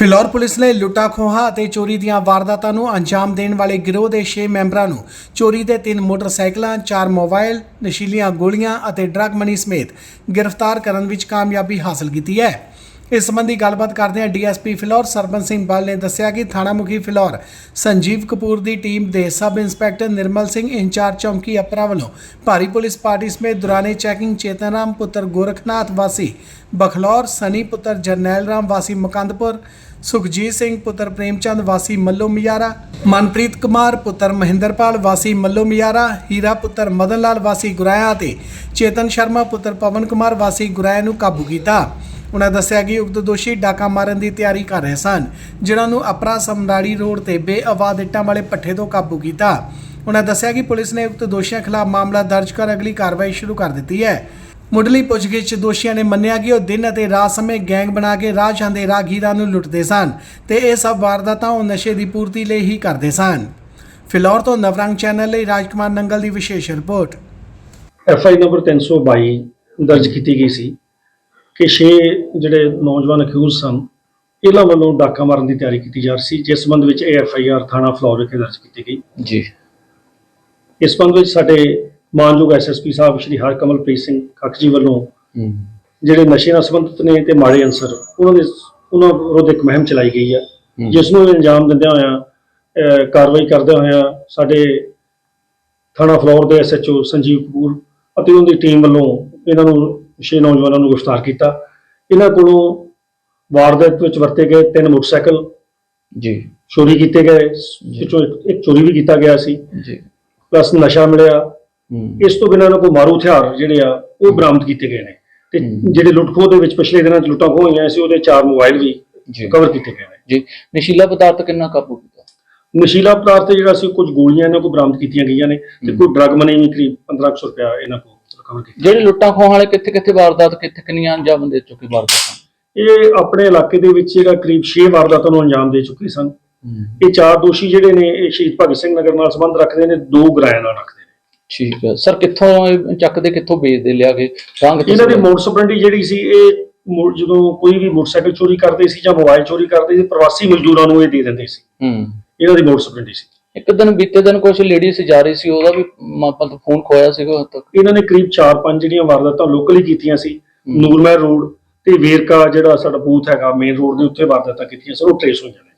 Phillaur police ਨੇ ਲੁੱਟਾ ਖੋਹਾ ਅਤੇ ਚੋਰੀ ਦੀਆਂ ਵਾਰਦਾਤਾਂ ਨੂੰ ਅੰਜਾਮ ਦੇਣ ਵਾਲੇ ਗਿਰੋਹ ਦੇ 6 ਮੈਂਬਰਾਂ ਨੂੰ ਚੋਰੀ ਦੇ ਤਿੰਨ ਮੋਟਰਸਾਈਕਲਾਂ, ਚਾਰ ਮੋਬਾਈਲ, ਨਸ਼ੀਲੀਆਂ ਗੋਲੀਆਂ ਅਤੇ ਡਰੱਗ ਮਨੀ ਸਮੇਤ ਗ੍ਰਿਫਤਾਰ ਕਰਨ ਵਿੱਚ ਕਾਮਯਾਬੀ ਹਾਸਲ ਕੀਤੀ ਹੈ। ਇਸ ਸੰਬੰਧੀ ਗੱਲਬਾਤ ਕਰਦਿਆਂ ਡੀਐਸਪੀ ਫਿਲੌਰ ਸਰਬਨ ਸਿੰਘ ਬਲ ਨੇ ਦੱਸਿਆ ਕਿ ਥਾਣਾ ਮੁਖੀ ਫਿਲੌਰ ਸੰਜੀਵ ਕਪੂਰ ਦੀ ਟੀਮ ਦੇ sub inspector Nirmal Singh incharge ਚੌਂਕੀ ਅਪਰਾ ਵੱਲੋਂ ਭਾਰੀ ਪੁਲਿਸ ਪਾਰਟੀ ਸਮੇਤ ਦੌਰਾਨੇ ਚੈਕਿੰਗ ਚੇਤਨਰਾਮ ਪੁੱਤਰ ਗੋਰਖਨਾਥ ਵਾਸੀ, ਬਖਲੌਰ ਸਨੀ ਪੁੱਤਰ ਜਰਨੈਲ ਰਾਮ ਵਾਸੀ ਮੁਕੰਦਪੁਰ, ਸੁਖਜੀਤ ਸਿੰਘ ਪੁੱਤਰ ਪ੍ਰੇਮਚੰਦ ਵਾਸੀ ਮੱਲੋ ਮਿਆਰਾ, ਮਨਪ੍ਰੀਤ ਕੁਮਾਰ ਪੁੱਤਰ ਮਹਿੰਦਰਪਾਲ ਵਾਸੀ ਮੱਲੋ ਮਿਆਰਾ, ਹੀਰਾ ਪੁੱਤਰ ਮਦਨ ਲਾਲ ਵਾਸੀ ਗੁਰਾਇਆ ਅਤੇ ਚੇਤਨ ਸ਼ਰਮਾ ਪੁੱਤਰ ਪਵਨ ਕੁਮਾਰ ਵਾਸੀ ਗੁਰਾਇਆ ਨੂੰ ਕਾਬੂ ਕੀਤਾ। ਉਨ੍ਹਾਂ ਦੱਸਿਆ ਕਿ ਉਕਤ ਦੋਸ਼ੀ ਡਾਕਾ ਮਾਰਨ ਦੀ ਤਿਆਰੀ ਕਰ ਰਹੇ ਸਨ, ਜਿਨ੍ਹਾਂ ਨੂੰ ਅਪਰਾ ਸਮਰਾੜੀ ਰੋਡ ਤੇ ਬੇਅਵਾਦ ਇੱਟਾਂ ਵਾਲੇ ਪੱਠੇ ਤੋਂ ਕਾਬੂ ਕੀਤਾ। ਉਨ੍ਹਾਂ ਦੱਸਿਆ ਕਿ ਪੁਲਿਸ ਨੇ ਉਕਤ ਦੋਸ਼ੀਆਂ ਖਿਲਾਫ ਮਾਮਲਾ ਦਰਜ ਕਰ ਅਗਲੀ ਕਾਰਵਾਈ ਸ਼ੁਰੂ ਕਰ ਦਿੱਤੀ ਹੈ। ਮੁੱਢਲੀ ਪੁੱਛਗਿੱਛ ਦੋਸ਼ੀਆਂ ਨੇ ਮੰਨਿਆ ਕਿ ਉਹ ਦਿਨ ਅਤੇ ਰਾਤ ਸਮੇਂ ਗੈਂਗ ਬਣਾ ਕੇ ਰਾਹ ਜਾਂਦੇ ਰਾਹਗੀਰਾਂ ਨੂੰ ਲੁੱਟਦੇ ਸਨ ਤੇ ਇਹ ਸਭ ਵਾਰਦਾਤਾਂ ਉਹ ਨਸ਼ੇ ਦੀ ਪੂਰਤੀ ਲਈ ਹੀ ਕਰਦੇ ਸਨ। ਫਿਲੌਰ ਤੋਂ ਨਵਰੰਗ ਚੈਨਲ ਲਈ ਰਾਜਕੁਮਾਰ ਨੰਗਲ ਦੀ ਵਿਸ਼ੇਸ਼ ਰਿਪੋਰਟ। ਐਫ ਨੰਬਰ 322 ਦਰਜ ਕੀਤੀ ਗਈ ਸੀ। ਕਿ ਛੇ ਜਿਹੜੇ ਨੌਜਵਾਨ ਅਕਿਊਜ਼ ਸਨ ਇਹਨਾਂ ਵੱਲੋਂ ਡਾਕਾ ਮਾਰਨ ਦੀ ਤਿਆਰੀ ਕੀਤੀ ਜਾ ਰਹੀ ਸੀ ਜਿਸ ਸੰਬੰਧ ਵਿੱਚ ਇਹ ਐਫ ਆਈ ਆਰ ਥਾਣਾ ਫਲੌਰ ਵਿਖੇ ਦਰਜ ਕੀਤੀ ਗਈ। ਜੀ। ਇਸ ਸੰਬੰਧ ਵਿੱਚ ਸਾਡੇ ਮਾਨਯੋਗ ਐਸ ਐਸ ਪੀ ਸਾਹਿਬ ਸ਼੍ਰੀ ਹਰਕਮਲਪ੍ਰੀਤ ਸਿੰਘ ਖੱਖ ਜੀ ਵੱਲੋਂ ਜਿਹੜੇ ਨਸ਼ੇ ਨਾਲ ਸੰਬੰਧਿਤ ਨੇ ਤੇ ਮਾੜੇ ਅਨਸਰ ਉਹਨਾਂ ਦੇ ਉਹਨਾਂ ਵਿਰੁੱਧ ਇੱਕ ਮੁਹਿੰਮ ਚਲਾਈ ਗਈ ਹੈ। ਜਿਸ ਨੂੰ ਅੰਜਾਮ ਦਿੰਦਿਆਂ ਹੋਇਆਂ ਕਾਰਵਾਈ ਕਰਦਿਆਂ ਹੋਇਆਂ ਸਾਡੇ ਥਾਣਾ ਫਲੌਰ ਦੇ ਐਸਐਚਓ ਸੰਜੀਵ ਕਪੂਰ ਅਤੇ ਉਹਨਾਂ ਦੀ ਟੀਮ ਵੱਲੋਂ ਇਹਨਾਂ ਨੂੰ ਛੇ ਨੌਜਵਾਨਾਂ ਨੂੰ ਗ੍ਰਿਫਤਾਰ ਕੀਤਾ। ਇਹਨਾਂ ਕੋਲੋਂ ਵਾਰਦਾਤ ਵਿੱਚ ਵਰਤੇ ਗਏ ਤਿੰਨ ਮੋਟਰਸਾਈਕਲ ਜੀ। ਚੋਰੀ ਕੀਤੇ ਗਏ ਵਿੱਚੋਂ ਇੱਕ ਚੋਰੀ ਵੀ ਕੀਤਾ ਗਿਆ ਸੀ। ਜੀ। ਪਲੱਸ ਨਸ਼ਾ ਮਿਲਿਆ। ਇਸ ਤੋਂ ਬਿਨਾਂ ਇਹਨਾਂ ਕੋਲ ਮਾਰੂ ਹਥਿਆਰ ਜਿਹੜੇ ਆ ਉਹ ਬਰਾਮਦ ਕੀਤੇ ਗਏ ਨੇ। ਤੇ। ਜਿਹੜੇ ਲੁੱਟਖੋ ਦੇ ਵਿੱਚ ਪਿਛਲੇ ਦਿਨਾਂ 'ਚ ਲੁੱਟਾਂ ਹੋਈਆਂ ਸੀ ਉਹਦੇ ਚਾਰ ਮੋਬਾਈਲ ਵੀ ਕਵਰ ਕੀਤੇ ਗਏ ਨੇ। ਜੀ। ਨਸ਼ੀਲਾ ਪਦਾਰਥ ਕਿੰਨਾ ਕਾਬੂ ਕੀਤਾ? ਨਸ਼ੀਲਾ ਪਦਾਰਥ ਜਿਹੜਾ ਸੀ ਕੁਝ ਗੋਲੀਆਂ ਇਹਨਾਂ ਕੋਲ ਬਰਾਮਦ ਕੀਤੀਆਂ ਗਈਆਂ ਨੇ। ਤੇ। ਕੋਈ ਡਰਗ ਮਨੀ ਵੀ ਕਰੀਬ 1500 ਰੁਪਇਆ ਇਹਨਾਂ ਕੋਲ ਕੀਤਾ ਜਿਹੜੇ ਲੁੱਟਾਂ ਖੋਹਾਂ ਵਾਲੇ ਕਿੱਥੇ ਕਿੱਥੇ ਵਾਰਦਾਤ ਕਿੱਥੇ ਕਿੰਨੀਆਂ ਅੰਜਾਮ ਦੇ ਚੁੱਕੇ ਵਾਰਦਾਤਾਂ? ਇਹ ਆਪਣੇ ਇਲਾਕੇ ਦੇ ਵਿੱਚ ਜਿਹੜਾ ਕਰੀਬ 6 ਵਾਰਦਾਤਾਂ ਨੂੰ ਅੰਜਾਮ ਦੇ ਚੁੱਕੇ ਸਨ। ਇਹ ਚਾਰ ਦੋਸ਼ੀ ਜਿਹੜੇ ਨੇ ਇਹ ਸ਼ਹੀਦ ਭਗਤ ਸਿੰਘ ਨਗਰ ਨਾਲ ਸੰਬੰਧ ਰੱਖਦੇ ਨੇ ਦੋ ਗਰਾਇਆਂ ਨਾਲ ਰੱਖਦੇ ਨੇ। ਠੀਕ ਹੈ। ਸਰ ਕਿੱਥੋਂ ਇਹ ਚੱਕਦੇ ਕਿੱਥੋਂ ਵੇਚਦੇ ਲਿਆ ਕੇ ਰੰਗ ਇਹਨਾਂ ਦੀ ਮੋਟਰ ਸਪਰੈਂਡੀ ਜਿਹੜੀ ਸੀ ਇਹ ਮੋ- ਜਦੋਂ ਕੋਈ ਵੀ ਮੋਟਰਸਾਈਕਲ ਚੋਰੀ ਕਰਦੇ ਸੀ ਜਾਂ ਮੋਬਾਈਲ ਚੋਰੀ ਕਰਦੇ ਸੀ ਪ੍ਰਵਾਸੀ ਮਜ਼ਦੂਰਾਂ ਨੂੰ ਇਹ ਦੇ ਦਿੰਦੇ ਸੀ। ਹੂੰ। ਇਹਨਾਂ ਦੀ ਮੋਟਰ ਸਪਰੈਂਡੀ ਸੀ। ਇੱਕ ਦਿਨ ਬੀਤੇ ਦਿਨ ਕੁਝ ਲੇਡੀਜ਼ ਜਾ ਰਹੀ ਸੀ ਉਹਦਾ ਵੀ ਮਤਲਬ ਫੋਨ ਖੋਇਆ ਸੀਗਾ ਤੱਕ ਇਹਨਾਂ ਨੇ ਕਰੀਬ 4-5 ਜਿਹੜੀਆਂ ਵਾਰਦਾਤਾਂ ਲੋਕਲੀ ਕੀਤੀਆਂ ਸੀ ਹੂੰ। ਨੂਰਮਹਿਰ ਰੋਡ ਤੇ ਵੇਰਕਾ ਜਿਹੜਾ ਸਾਡਾ ਬੂਥ ਹੈਗਾ ਮੇਨ ਰੋਡ ਦੇ ਉੱਤੇ ਵਾਰਦਾਤਾਂ ਕੀਤੀਆਂ ਸਨ ਉਹ ਟ੍ਰੇਸ ਹੋਈਆਂ ਨੇ